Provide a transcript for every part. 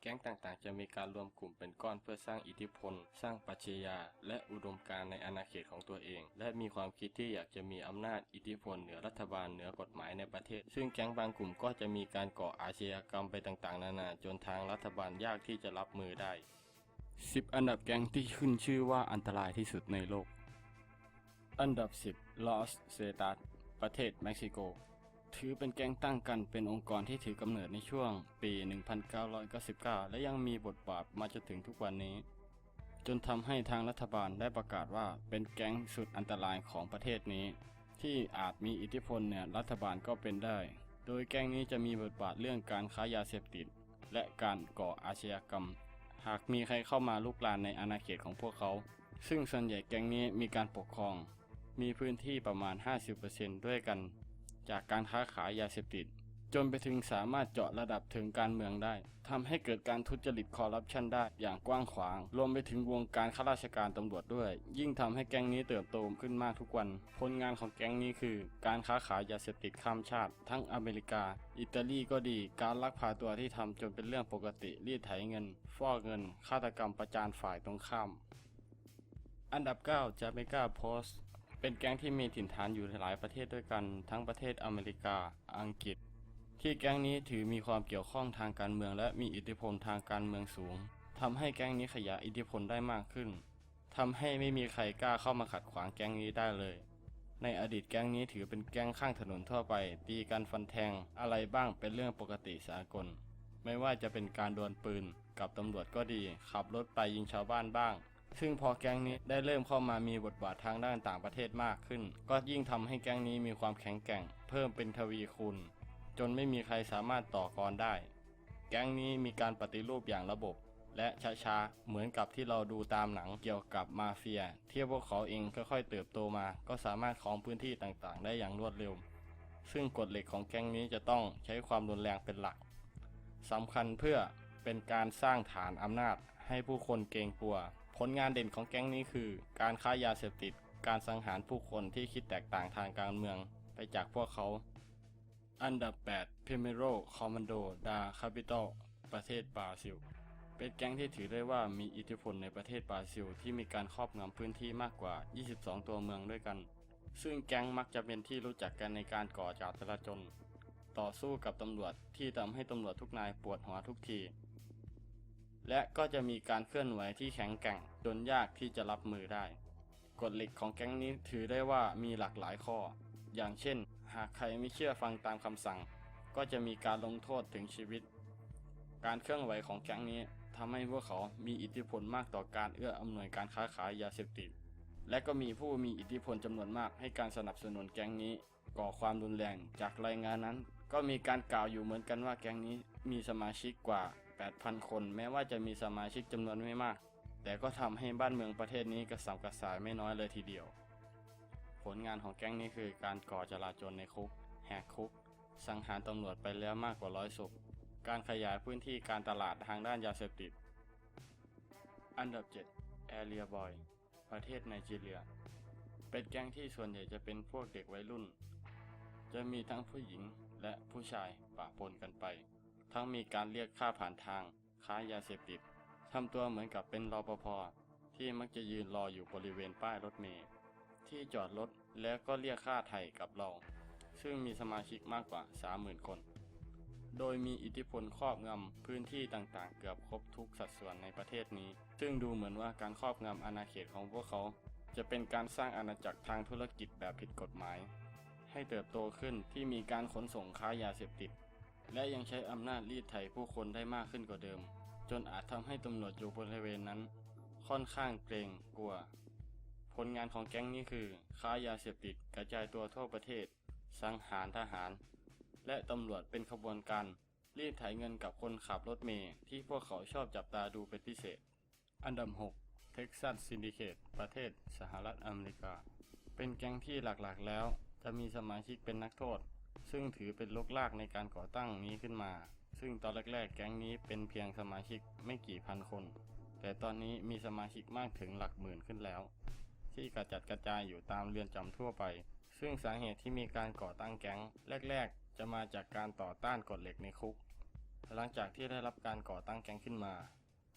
แก๊งต่างๆ จะมีการรวมกลุ่มเป็นก้อนเพื่อสร้างอิทธิพล สร้างปรัชญาและอุดมการณ์ในอาณาเขตของตัวเอง และมีความคิดที่อยากจะมีอำนาจอิทธิพลเหนือรัฐบาลเหนือกฎหมายในประเทศ ซึ่งแก๊งบางกลุ่มก็จะมีการก่ออาชญากรรมไปต่างๆ นานาจนทางรัฐบาลยากที่จะรับมือได้ 10 อันดับแก๊งที่ขึ้นชื่อว่าอันตรายที่สุดในโลก อันดับ 10 Los Zetas ประเทศเม็กซิโก ถือเป็นแก๊งตั้งกันเป็นองค์กรที่ถือกำเนิดในช่วงปี 1999 และยังมีบทบาทมาจนถึงทุกวันนี้ จนทำให้ทางรัฐบาลได้ประกาศว่าเป็นแก๊งสุดอันตรายของประเทศนี้ ที่อาจมีอิทธิพลเนี่ยรัฐบาลก็เป็นได้ โดยแก๊งนี้จะมีบทบาทเรื่องการค้ายาเสพติด และการก่ออาชญากรรม หากมีใครเข้ามาลุกลานในอาณาเขตของพวกเขา ซึ่งส่วนใหญ่แก๊งนี้มีการปกครอง มีพื้นที่ประมาณ 50%ด้วยกัน จากการค้าขายยาเสพติด จนไปถึงสามารถเจาะระดับถึงการเมืองได้ทำให้เกิดการทุจริตคอร์รัปชันได้อย่างกว้างขวาง รวมไปถึงวงการข้าราชการตำรวจด้วย ยิ่งทำให้แก๊งนี้เติบโตขึ้นมากทุกวัน ผลงานของแก๊งนี้คือ การค้าขายยาเสพติดข้ามชาติ ทั้งอเมริกา อิตาลีก็ดี การลักพาตัวที่ทำจนเป็นเรื่องปกติรีดไถเงิน ฟอกเงินฆาตกรรมประจานฝ่ายตรงข้ามอันดับ 9 Jamaica Post เป็นแก๊งที่มีถิ่นฐานอยู่หลายประเทศด้วยกัน ทั้งประเทศอเมริกา อังกฤษ ที่แก๊งนี้ถือมีความเกี่ยวข้องทางการเมืองและมีอิทธิพลทางการเมืองสูงทำให้แก๊งนี้ขยายอิทธิพลได้มากขึ้นทำให้ไม่มีใครกล้าเข้ามาขัดขวางแก๊งนี้ได้เลย ในอดีตแก๊งนี้ถือเป็นแก๊งข้างถนนทั่วไป ตีกันฟันแทงอะไรบ้างเป็นเรื่องปกติสากล ไม่ว่าจะเป็นการดวลปืน กับตำรวจก็ดี ขับรถไปยิงชาวบ้านบ้าง ซึ่งพอแก๊งนี้ได้เริ่มเข้ามามีบทบาททางด้านต่างประเทศมากขึ้น ก็ยิ่งทำให้แก๊งนี้มีความแข็งแกร่ง เพิ่มเป็นทวีคูณจนไม่มีใครสามารถต่อกรได้ แก๊งนี้มีการปฏิรูปอย่างระบบ และช้าๆ เหมือนกับที่เราดูตามหนังเกี่ยวกับมาเฟีย ที่พวกเขาเองค่อยๆเติบโตมา ก็สามารถครองพื้นที่ต่างๆ ได้อย่างรวดเร็ว ซึ่งกฎเหล็กของแก๊งนี้จะต้องใช้ความรุนแรงเป็นหลักสำคัญเพื่อเป็นการสร้างฐานอำนาจให้ผู้คนเกรงกลัว ผลงานเด่นของแก๊งนี้คือ การค้ายาเสพติด การสังหารผู้คนที่คิดแตกต่างทางการเมืองไปจากพวกเขา อันดับ 8 Primero Commando da Capital ประเทศบราซิล เป็นแก๊งที่ถือได้ว่ามีอิทธิพลในประเทศบราซิล ที่มีการครอบงำพื้นที่มากกว่า 22 ตัวเมืองด้วยกัน ซึ่งแก๊งมักจะเป็นที่รู้จักกันในการก่อจลาจลต่อสู้กับตำรวจที่ทำให้ตำรวจทุกนายปวดหัวทุกที และก็จะมีการเคลื่อนไหวที่แข็งแกร่งจนยากที่จะรับมือได้ กฎเหล็กของแก๊งนี้ถือได้ว่ามีหลากหลายข้อ อย่างเช่น หากใครไม่เชื่อฟังตามคำสั่ง ก็จะมีการลงโทษถึงชีวิต การเคลื่อนไหวของแก๊งนี้ทำให้พวกเขามีอิทธิพลมากต่อการเอื้ออำนวยการค้าขายยาเสพติด และก็มีผู้มีอิทธิพลจำนวนมากให้การสนับสนุนแก๊งนี้ ก่อความรุนแรงจากรายงานนั้น ก็มีการกล่าวอยู่เหมือนกันว่าแก๊งนี้มีสมาชิกกว่า 8,000 คน แม้ว่าจะมีสมาชิกจำนวนไม่มาก แต่ก็ทำให้บ้านเมืองประเทศนี้กระสับกระส่ายไม่น้อยเลยทีเดียว ผลงานของแก๊งนี้คือการก่อจลาจลในคุก แหกคุก สังหารตำรวจไปแล้วมากกว่าร้อยศพ การขยายพื้นที่การตลาดทางด้านยาเสพติด อันดับ7 Area Boy ประเทศไนจีเรีย เป็นแก๊งที่ส่วนใหญ่จะเป็นพวกเด็กวัยรุ่น จะมีทั้งผู้หญิงและผู้ชายปะปนกันไป ทั้งมีการเรียกค่าผ่านทาง ค้ายาเสพติดทำตัวเหมือนกับเป็นรปภที่มักจะยืนรออยู่บริเวณป้ายรถเมล์ที่จอดรถแล้วก็เรียกค่าไถ่กับเรา ซึ่งมีสมาชิกมากกว่า 30,000 คน โดยมีอิทธิพลครอบงำพื้นที่ต่างๆ เกือบครบทุกสัดส่วนในประเทศนี้ ซึ่งดูเหมือนว่าการครอบงำอาณาเขตของพวกเขา จะเป็นการสร้างอาณาจักรทางธุรกิจแบบผิดกฎหมาย ให้เติบโตขึ้นที่มีการขนส่งค้ายาเสพติด และยังใช้อำนาจรีดไถผู้คนได้มากขึ้นกว่าเดิม จนอาจทำให้ตำรวจอยู่บริเวณนั้น ค่อนข้างเกรงกลัว ผลงานของแก๊งนี้คือ ค้ายาเสพติดกระจายตัวทั่วประเทศ สังหารทหาร และตำรวจเป็นขบวนการรีดไถเงินกับคนขับรถเมล์ที่พวกเขาชอบจับตาดูเป็นพิเศษ อันดับ 6 Texas Syndicate ประเทศสหรัฐอเมริกา เป็นแก๊งที่หลักๆแล้วจะมีสมาชิกเป็นนักโทษ ซึ่งถือเป็นลกลากในการก่อตั้งนี้ขึ้นมา ซึ่งตอนแรกๆ แก๊งนี้เป็นเพียงสมาชิกไม่กี่พันคน แต่ตอนนี้มีสมาชิกมากถึงหลักหมื่นขึ้นแล้ว ที่กระจัดกระจายอยู่ตามเรือนจำทั่วไป ซึ่งสาเหตุที่มีการก่อตั้งแก๊งแรก ๆ จะมาจากการต่อต้านกฎเหล็กในคุก หลังจากที่ได้รับการก่อตั้งแก๊งขึ้นมา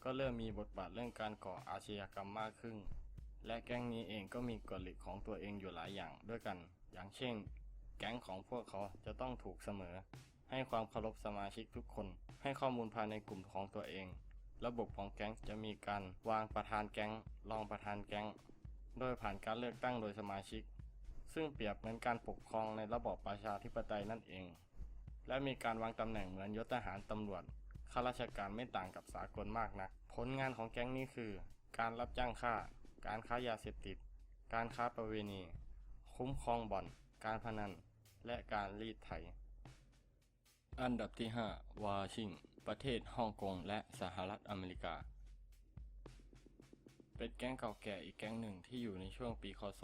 ก็เริ่มมีบทบาทเรื่องการก่ออาชญากรรมมากขึ้น และแก๊งนี้เองก็มีกฎเหล็กของตัวเองอยู่หลายอย่างด้วยกัน อย่างเช่น แก๊งของพวกเขาจะต้องถูกเสมอ ให้ความเคารพสมาชิกทุกคน ให้ข้อมูลภายในกลุ่มของตัวเอง ระบบของแก๊งจะมีการวางประธานแก๊ง รองประธานแก๊ง โดยผ่านการเลือกตั้งโดยสมาชิก ซึ่งเปรียบเหมือนการปกครองในระบอบประชาธิปไตยนั่นเอง และมีการวางตำแหน่งเหมือนยศทหารตำรวจข้าราชการไม่ต่างกับสากลมากนัก ผลงานของแก๊งนี้คือ การรับจ้างฆ่า การค้ายาเสพติด การค้าประเวณี คุ้มครองบ่อน การพนัน และการรีดไถ อันดับที่ 5 วาชิง ประเทศฮ่องกงและสหรัฐอเมริกา เป็นแก๊งเก่าแก่อีกแก๊งหนึ่งที่อยู่ในช่วงปีคศ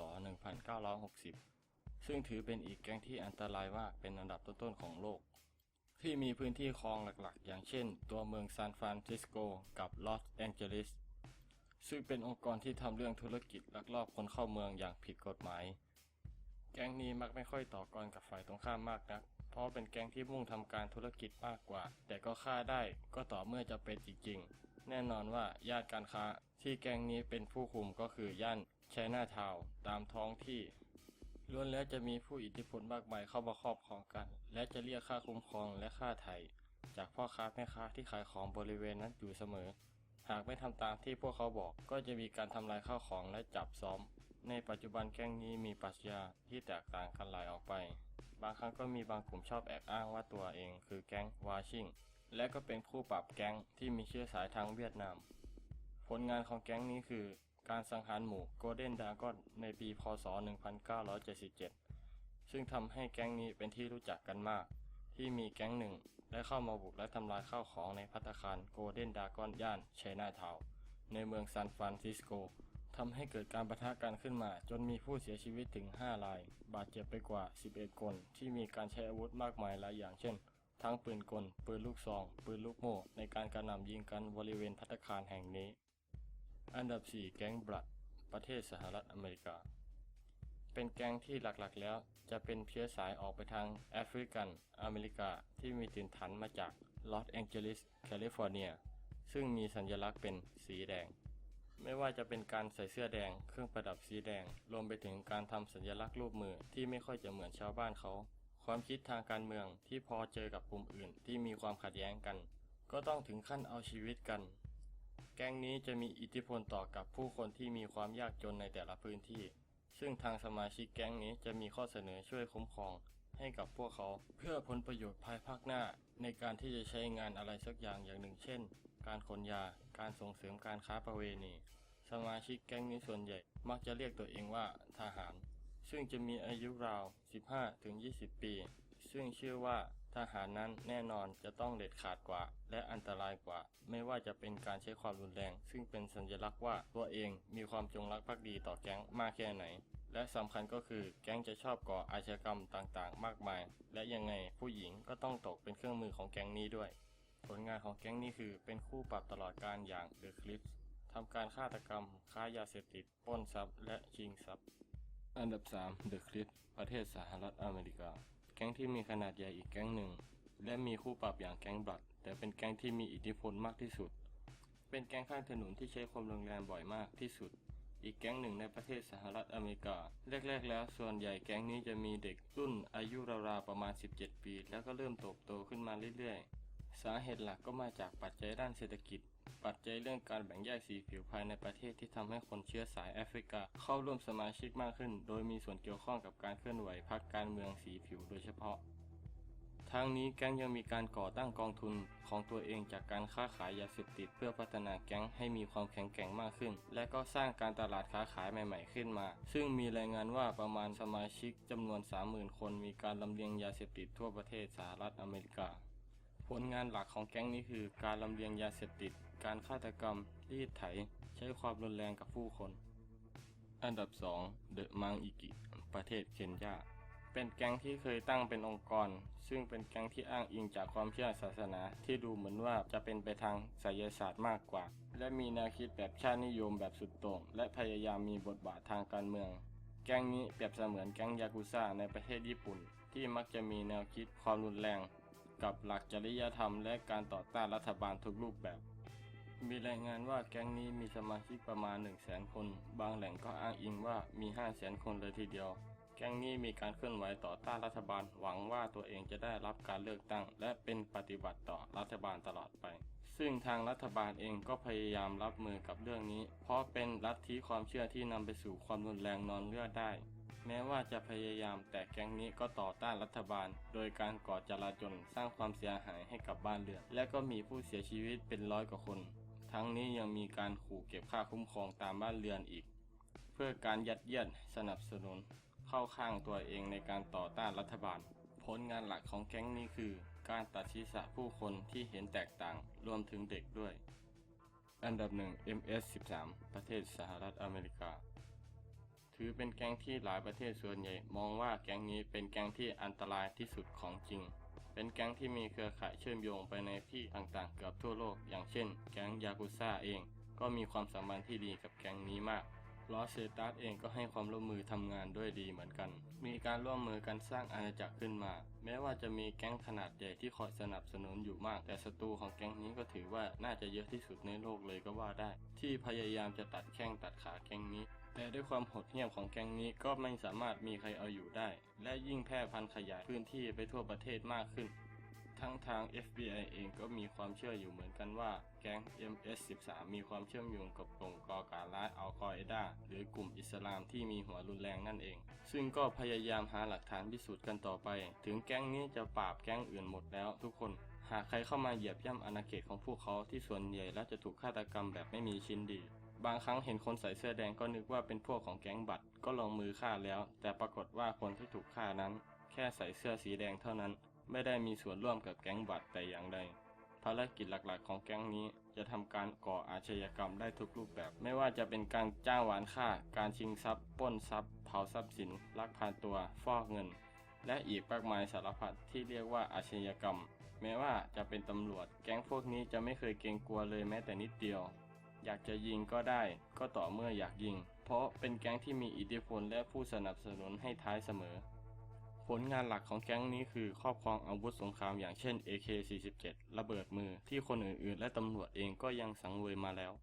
1960 ซึ่งถือเป็นอีกแก๊งที่อันตรายมากเป็นอันดับต้นๆของโลก ที่มีพื้นที่ครองหลักๆ อย่างเช่น ตัวเมืองซานฟรานซิสโกกับลอสแองเจลิสซึ่งเป็นองค์กรที่ทำเรื่องธุรกิจลักลอบคนเข้าเมืองอย่างผิดกฎหมาย แก๊งนี้มักไม่ค่อยต่อกรกับฝ่ายตรงข้ามมากนัก เพราะเป็นแก๊งที่มุ่งทำการธุรกิจมากกว่า แต่ก็ฆ่าได้ก็ต่อเมื่อจะเป็นจริงๆ แน่นอนว่าย่านการค้า ที่แก๊งนี้เป็นผู้คุมก็คือย่านไชน่าทาวตามท้องที่ล้วนแล้วจะมีผู้อิทธิพลมากมายเข้ามาครอบครองกัน และจะเรียกค่าคุ้มครองและค่าไถ่จากพ่อค้าแม่ค้าที่ขายของบริเวณนั้นอยู่เสมอ หากไม่ทำตามที่พวกเขาบอกก็จะมีการทำลายข้าวของและจับซ้อม ในปัจจุบันแก๊งนี้มีปรัชญาที่แตกต่างกันหลายออกไป บางครั้งก็มีบางกลุ่มชอบแอบอ้างว่าตัวเองคือแก๊งวาชิงและก็เป็นผู้ปรับแก๊งที่มีเชื้อสายทางเวียดนาม ผลงานของแก๊งนี้คือ การสังหารหมู่โกลเด้นดากอนในปี พศ 1977 ซึ่งทำให้แก๊งนี้เป็นที่รู้จักกันมาก ที่มีแก๊งหนึ่งได้เข้ามาบุกและทำลายข้าวของในพัตตาคารโกลเด้นดากอนย่านไชน่าทาวในเมืองซานฟรานซิสโก ทำให้เกิดการประทะกันขึ้นมา จนมีผู้เสียชีวิตถึง 5 ราย บาดเจ็บไปกว่า 11 คน ที่มีการใช้อาวุธมากมายหลายอย่างเช่น ทั้งปืนกล ปืนลูกซอง ปืนลูกโม่ ในการกระหน่ำยิงกันบริเวณพัตตคารแห่งนี้ อันดับ 4 แก๊งบลัด ประเทศสหรัฐอเมริกา เป็นแก๊งที่หลักๆแล้ว จะเป็นเชื้อสายออกไปทางแอฟริกัน อเมริกา ที่มีถิ่นฐานมาจากลอสแองเจลิส แคลิฟอร์เนีย ซึ่งมีสัญลักษณ์เป็นสีแดง ไม่ว่าจะเป็นการใส่เสื้อแดง เครื่องประดับสีแดง รวมไปถึงการทำสัญลักษณ์รูปมือที่ไม่ค่อยจะเหมือนชาวบ้านเขา ความคิดทางการเมืองที่พอเจอกับกลุ่มอื่นที่มีความขัดแย้งกัน ก็ต้องถึงขั้นเอาชีวิตกัน แก๊งนี้จะมีอิทธิพลต่อกับผู้คนที่มีความยากจนในแต่ละพื้นที่ ซึ่งทางสมาชิกแก๊งนี้จะมีข้อเสนอช่วยคุ้มครอง ให้กับพวกเขาเพื่อผลประโยชน์ภายภาคหน้า ในการที่จะใช้งานอะไรสักอย่างอย่างหนึ่ง เช่น การขนยา การส่งเสริมการค้าประเวณี สมาชิกแก๊งนี้ส่วนใหญ่ มักจะเรียกตัวเองว่าทหาร ซึ่งจะมีอายุราว 15-20 ปี ซึ่งเชื่อว่าทหารนั้นแน่นอนจะต้องเด็ดขาดกว่า และอันตรายกว่า ไม่ว่าจะเป็นการใช้ความรุนแรง ซึ่งเป็นสัญลักษณ์ว่าตัวเองมีความจงรักภักดีต่อแก๊งมากแค่ไหน และสำคัญก็คือแก๊งจะชอบก่ออาชญากรรมต่างๆ มากมาย และยังไงผู้หญิงก็ต้องตกเป็นเครื่องมือของแก๊งนี้ด้วย ผลงานของแก๊งนี้คือเป็นคู่ปรับตลอดการอย่าง The Clips ทำการฆาตกรรม ค้ายาเสพติด ปล้นทรัพย์ และชิงทรัพย์ อันดับ3 The Clips ประเทศสหรัฐอเมริกา แก๊งที่มีขนาดใหญ่อีกแก๊งหนึ่ง และมีคู่ปรับอย่างแก๊งบลัด แต่เป็นแก๊งที่มีอิทธิพลมากที่สุด เป็นแก๊งข้างถนนที่ใช้ความรุนแรงบ่อยมากที่สุด อีกแก๊งหนึ่งในประเทศสหรัฐอเมริกา แรก ๆ แล้วส่วนใหญ่แก๊งนี้จะมีเด็กรุ่นอายุราวๆประมาณ 17 ปี แล้วก็เริ่มโตโตขึ้นมาเรื่อยๆ สาเหตุหลักก็มาจากปัจจัยด้านเศรษฐกิจ ปัจจัยเรื่องการแบ่งแยกสีผิวภายในประเทศที่ทำให้คนเชื้อสายแอฟริกา เข้าร่วมสมาชิกมากขึ้น โดยมีส่วนเกี่ยวข้องกับการเคลื่อนไหวพรรคการเมืองสีผิวโดยเฉพาะ ทั้งนี้แก๊งยังมีการก่อตั้งกองทุนของตัวเองจากการค้าขายยาเสพติดเพื่อพัฒนาแก๊งให้มีความแข็งแกร่งมากขึ้น และก็สร้างการตลาดค้าขายใหม่ ๆขึ้นมา ซึ่งมีรายงานว่าประมาณสมาชิกจำนวน 30,000 คนมีการลำเลียงยาเสพติดทั่วประเทศสหรัฐอเมริกา ผลงานหลักของแก๊งนี้คือ การลำเลียงยาเสพติด การฆาตกรรม รีดไถ ใช้ความรุนแรงกับผู้คน อันดับ 2 เดอะมังอิกิ ประเทศเคนยา เป็นแก๊งที่เคยตั้งเป็นองค์กร ซึ่งเป็นแก๊งที่อ้างอิงจากความเชื่อศาสนาที่ดูเหมือนว่าจะเป็นไปทางไสยศาสตร์มากกว่า และมีแนวคิดแบบชาตินิยมแบบสุดโต่งและพยายามมีบทบาททางการเมือง แก๊งนี้เปรียบเสมือนแก๊งยากุซ่าในประเทศญี่ปุ่น ที่มักจะมีแนวคิดความรุนแรง กับหลักจริยธรรมและการต่อต้านรัฐบาลทุกรูปแบบ มีรายงานว่าแก๊งนี้มีสมาชิกประมาณ 1 0 0 0 0แสนคน บางแหล่งก็อ้างอิงว่ามี 5 0 0แสนคนเลยทีเดียว แก๊งนี้มีการเคลื่อนไหวต่อต้านรัฐบาล หวังว่าตัวเองจะได้รับการเลือกตั้ง และเป็นปฏิบัติต่อรัฐบาลตลอดไป ซึ่งทางรัฐบาลเองก็พยายามรับมือกับเรื่องนี้ เพราะเป็นลัทธิความเชื่อที่นำไปสู่ความรุนแรงนอนเลือดได้ แม้ว่าจะพยายามแต่แก๊งนี้ก็ต่อต้านรัฐบาล โดยการก่อจลาจลสร้างความเสียหายให้กับบ้านเรือน และก็มีผู้เสียชีวิตเป็นร้อยกว่าคน ทั้งนี้ยังมีการขู่เก็บค่าคุ้มครองตามบ้านเรือนอีก เพื่อการยัดเยียดสนับสนุน เข้าข้างตัวเองในการต่อต้านรัฐบาล ผลงานหลักของแก๊งนี้คือ การตัดศีรษะผู้คนที่เห็นแตกต่างรวมถึงเด็กด้วย อันดับหนึ่ง MS-13 ประเทศสหรัฐอเมริกา ถือเป็นแก๊งที่หลายประเทศส่วนใหญ่ มองว่าแก๊งนี้เป็นแก๊งที่อันตรายที่สุดของจริง เป็นแก๊งที่มีเครือข่ายเชื่อมโยงไปในที่ต่างๆ เกือบทั่วโลก อย่างเช่น แก๊งยากุซ่าเอง ก็มีความสัมพันธ์ที่ดีกับแก๊งนี้มากลอสเซตัสเองก็ให้ความร่วมมือทำงานด้วยดีเหมือนกัน มีการร่วมมือกันสร้างอาณาจักรขึ้นมา แม้ว่าจะมีแก๊งขนาดใหญ่ที่คอยสนับสนุนอยู่มาก แต่ศัตรูของแก๊งนี้ก็ถือว่าน่าจะเยอะที่สุดในโลกเลยก็ว่าได้ ที่พยายามจะตัดแข้งตัดขาแก๊งนี้ แต่ด้วยความโหดเหี้ยมของแก๊งนี้ก็ไม่สามารถมีใครเอาอยู่ได้ และยิ่งแพร่พันธุ์ขยายพื้นที่ไปทั่วประเทศมากขึ้น ทั้งทาง FBI เองก็มีความเชื่ออยู่เหมือนกันว่าแก๊ง MS-13 มีความเชื่อมโยงกับกลุ่มก่อการร้ายอัลกออิดาหรือกลุ่มอิสลามที่มีหัวรุนแรงนั่นเอง ซึ่งก็พยายามหาหลักฐานพิสูจน์กันต่อไป ถึงแก๊งนี้จะปราบแก๊งอื่นหมดแล้วทุกคนหากใครเข้ามาเหยียบย่ำอาณาเขตของพวกเขาที่ส่วนใหญ่แล้วจะถูกฆาตกรรมแบบไม่มีชิ้นดี บางครั้งเห็นคนใส่เสื้อแดงก็นึกว่าเป็นพวกของแก๊งบัตรก็ลงมือฆ่าแล้ว แต่ปรากฏว่าคนที่ถูกฆ่านั้น แค่ใส่เสื้อสีแดงเท่านั้น ไม่ได้มีส่วนร่วมกับแก๊งบัตรแต่อย่างใดภารกิจหลักๆ ของแก๊งนี้ จะทำการก่ออาชญากรรมได้ทุกรูปแบบ ไม่ว่าจะเป็นการจ้างหวานฆ่า การชิงทรัพย์ปล้นทรัพย์ เผาทรัพย์สิน ลักพาตัว ฟอกเงิน และอีกมากมายสารพัดที่เรียกว่าอาชญากรรม แม้ว่าจะเป็นตำรวจ แก๊งพวกนี้จะไม่เคยเกรงกลัวเลยแม้แต่นิดเดียว อยากจะยิงก็ได้ ก็ต่อเมื่ออยากยิง เพราะเป็นแก๊งที่มีอิทธิพลและผู้สนับสนุนให้ท้ายเสมอ ผลงานหลักของแก๊งนี้คือครอบครองอาวุธสงครามอย่างเช่น AK-47 ระเบิดมือที่คนอื่นๆ และตำรวจเองก็ยังสังเวยมาแล้ว